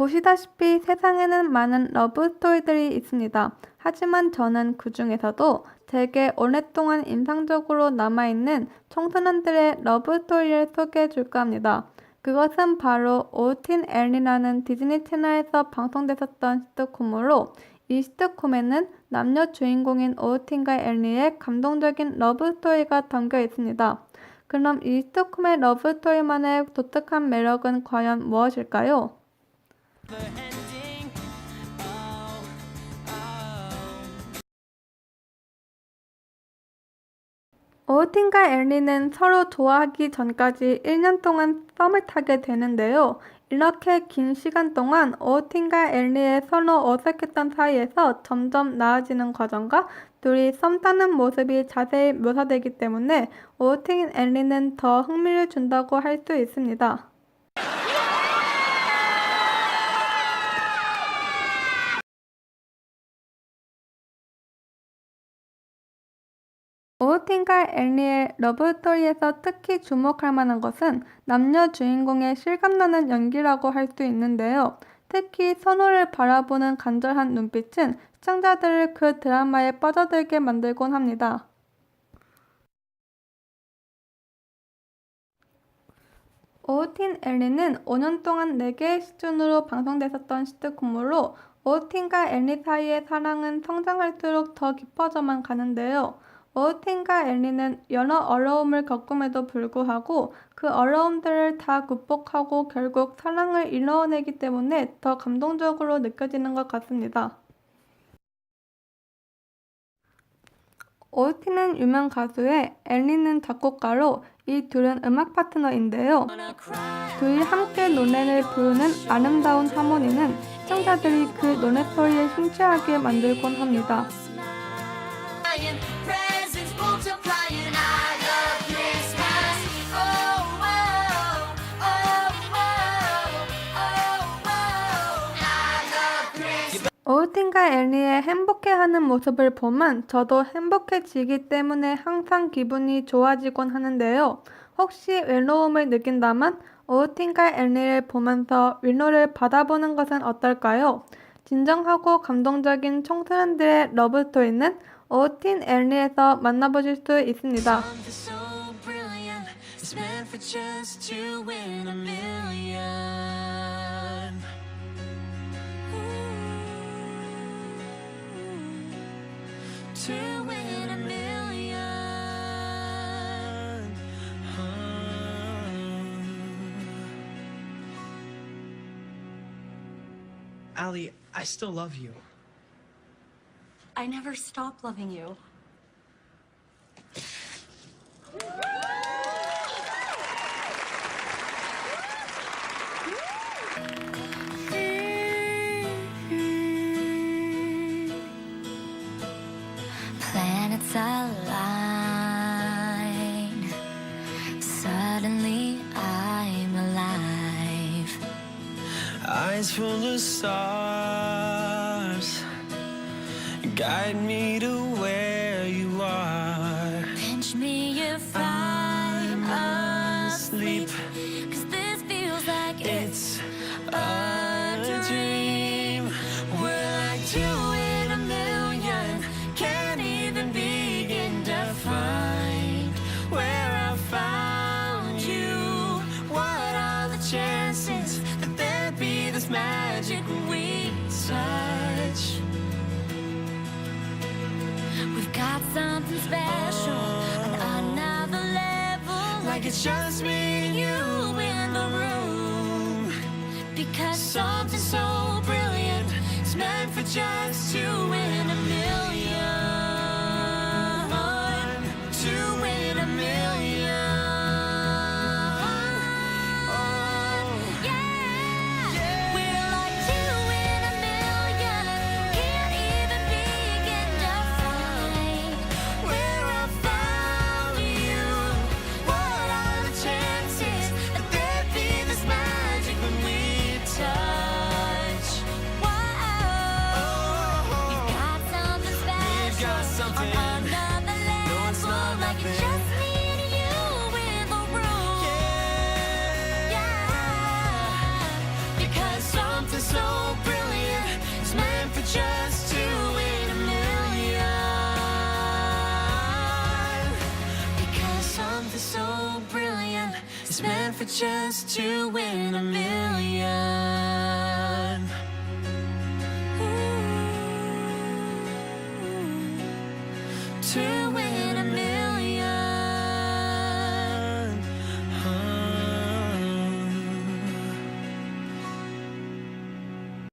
보시다시피 세상에는 많은 러브 스토리들이 있습니다. 하지만 저는 그 중에서도 되게 오랫동안 인상적으로 남아있는 청소년들의 러브 스토리를 소개해 줄까 합니다. 그것은 바로 오틴 엘리라는 디즈니 채널에서 방송됐었던 시트콤으로 이 시트콤에는 남녀 주인공인 오틴과 엘리의 감동적인 러브 스토리가 담겨 있습니다. 그럼 이 시트콤의 러브 스토리만의 독특한 매력은 과연 무엇일까요? 오틴과 엘리는 서로 좋아하기 전까지 1년 동안 썸을 타게 되는데요. 이렇게 긴 시간 동안 오틴과 엘리의 서로 어색했던 사이에서 점점 나아지는 과정과 둘이 썸 타는 모습이 자세히 묘사되기 때문에 오틴 엘리는 더 흥미를 준다고 할 수 있습니다. 오틴과 엘리의 러브스토리에서 특히 주목할 만한 것은 남녀 주인공의 실감나는 연기라고 할 수 있는데요. 특히 선호를 바라보는 간절한 눈빛은 시청자들을 그 드라마에 빠져들게 만들곤 합니다. 오틴 엘리는 5년 동안 4개의 시즌으로 방송됐었던 시트콤으로 오틴과 엘리 사이의 사랑은 성장할수록 더 깊어져만 가는데요. 오틴과 엘리는 여러 어려움을 겪음에도 불구하고 그 어려움들을 다 극복하고 결국 사랑을 이루어내기 때문에 더 감동적으로 느껴지는 것 같습니다. 오틴은 유명 가수의 엘리는 작곡가로 이 둘은 음악 파트너인데요. 둘이 함께 노래를 부르는 아름다운 하모니는 시청자들이 그 노래 소리에 심취하게 만들곤 합니다. 엘리의 행복해하는 모습을 보면 저도 행복해지기 때문에 항상 기분이 좋아지곤 하는데요. 혹시 외로움을 느낀다면 오틴과 엘리를 보면서 위로를 받아보는 것은 어떨까요? 진정하고 감동적인 청소년들의 러브스토리는 오틴 엘리에서 만나보실 수 있습니다. To win a million. Allie, I still love you. I never stop loving you. Eyes full of stars. Guide me to where you are. Pinch me if I'm asleep. Cause this feels like it's a dream. We're like two in a million. Can't even begin to find where I found you. What are the chances magic we touch? We've got something special on another level. Like it's just me and you in the room. because Something so brilliant is meant for just two like it's just me and you yeah. Because something so brilliant is meant for just two in a million. Because something so brilliant is meant for just two in a million. to win a million.